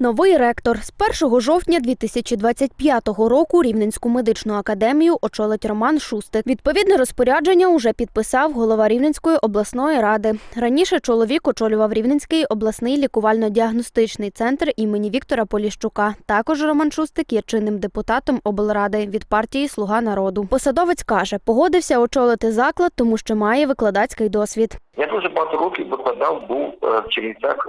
Новий ректор з 1 жовтня 2025 року Рівненську медичну академію очолить Роман Шустик. Відповідне розпорядження уже підписав голова Рівненської обласної ради. Раніше чоловік очолював Рівненський обласний лікувально-діагностичний центр імені Віктора Поліщука. Також Роман Шустик є чинним депутатом облради від партії Слуга народу. Посадовець каже, погодився очолити заклад, тому що має викладацький досвід. Я дуже багато років викладав, був е, в Чернівцях.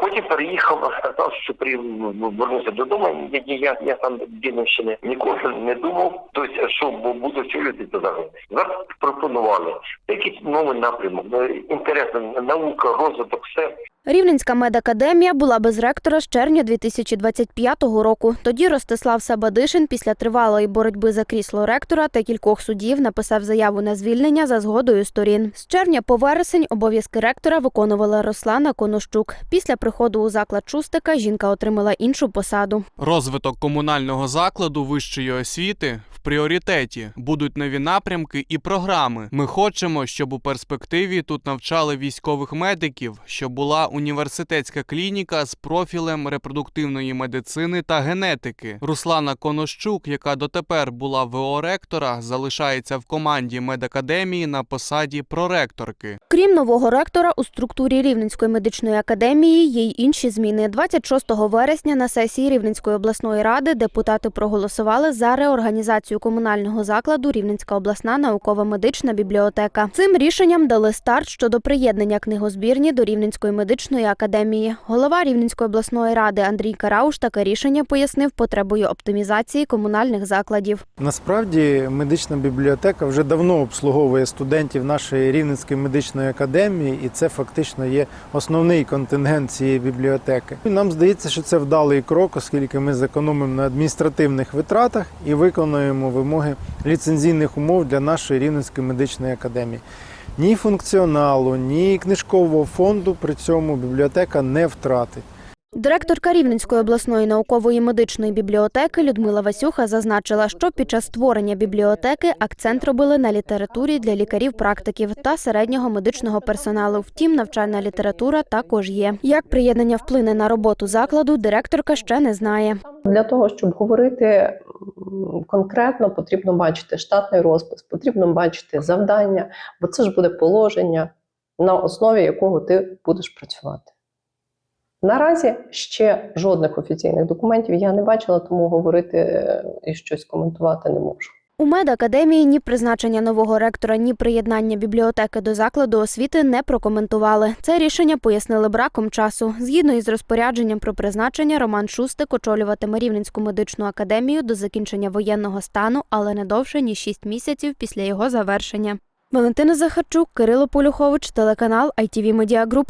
Потім переїхав, сказав, що при вернувся додому. Я, я, я, сам з ніколи не думав, тобто, що буду вчитися це зараз. Зараз пропонували якийсь новий напрямок, е, інтересно, наука, розвиток, все. Рівненська медакадемія була без ректора з червня 2025 року. Тоді Ростислав Сабадишин після тривалої боротьби за крісло ректора та кількох судів написав заяву на звільнення за згодою сторін. З червня по вересень обов'язки ректора виконувала Руслана Конощук. Після приходу у заклад Шустика жінка отримала іншу посаду. Розвиток комунального закладу вищої освіти в пріоритеті будуть нові напрямки і програми. Ми хочемо, щоб у перспективі тут навчали військових медиків, щоб була університетська клініка з профілем репродуктивної медицини та генетики. Руслана Конощук, яка дотепер була ВО ректора, залишається в команді медакадемії на посаді проректорки. Крім нового ректора, у структурі Рівненської медичної академії є й інші зміни. 26 вересня на сесії Рівненської обласної ради депутати проголосували за реорганізацію комунального закладу Рівненська обласна наукова медична бібліотека. Цим рішенням дали старт щодо приєднання книгозбірні до Рівненської медичної академії. Голова Рівненської обласної ради Андрій Карауш таке рішення пояснив потребою оптимізації комунальних закладів. Насправді медична бібліотека вже давно обслуговує студентів нашої Рівненської медичної академії, і це фактично є основний контингент цієї бібліотеки. Нам здається, що це вдалий крок, оскільки ми зекономимо на адміністративних витратах і виконуємо вимоги ліцензійних умов для нашої Рівненської медичної академії. Ні функціоналу, ні книжкового фонду при цьому бібліотека не втратить. Директорка Рівненської обласної наукової медичної бібліотеки Людмила Васюха зазначила, що під час створення бібліотеки акцент робили на літературі для лікарів-практиків та середнього медичного персоналу. Втім, навчальна література також є. Як приєднання вплине на роботу закладу, директорка ще не знає. Для того, щоб говорити конкретно, потрібно бачити штатний розпис, потрібно бачити завдання, бо це ж буде положення, на основі якого ти будеш працювати. Наразі ще жодних офіційних документів я не бачила, тому говорити е, і щось коментувати не можу. У медакадемії ні призначення нового ректора, ні приєднання бібліотеки до закладу освіти не прокоментували. Це рішення пояснили браком часу. Згідно із розпорядженням про призначення, Роман Шустик очолюватиме Рівненську медичну академію до закінчення воєнного стану, але не довше ніж 6 місяців після його завершення. Валентина Захарчук, Кирило Полюхович, телеканал ITV Media Group.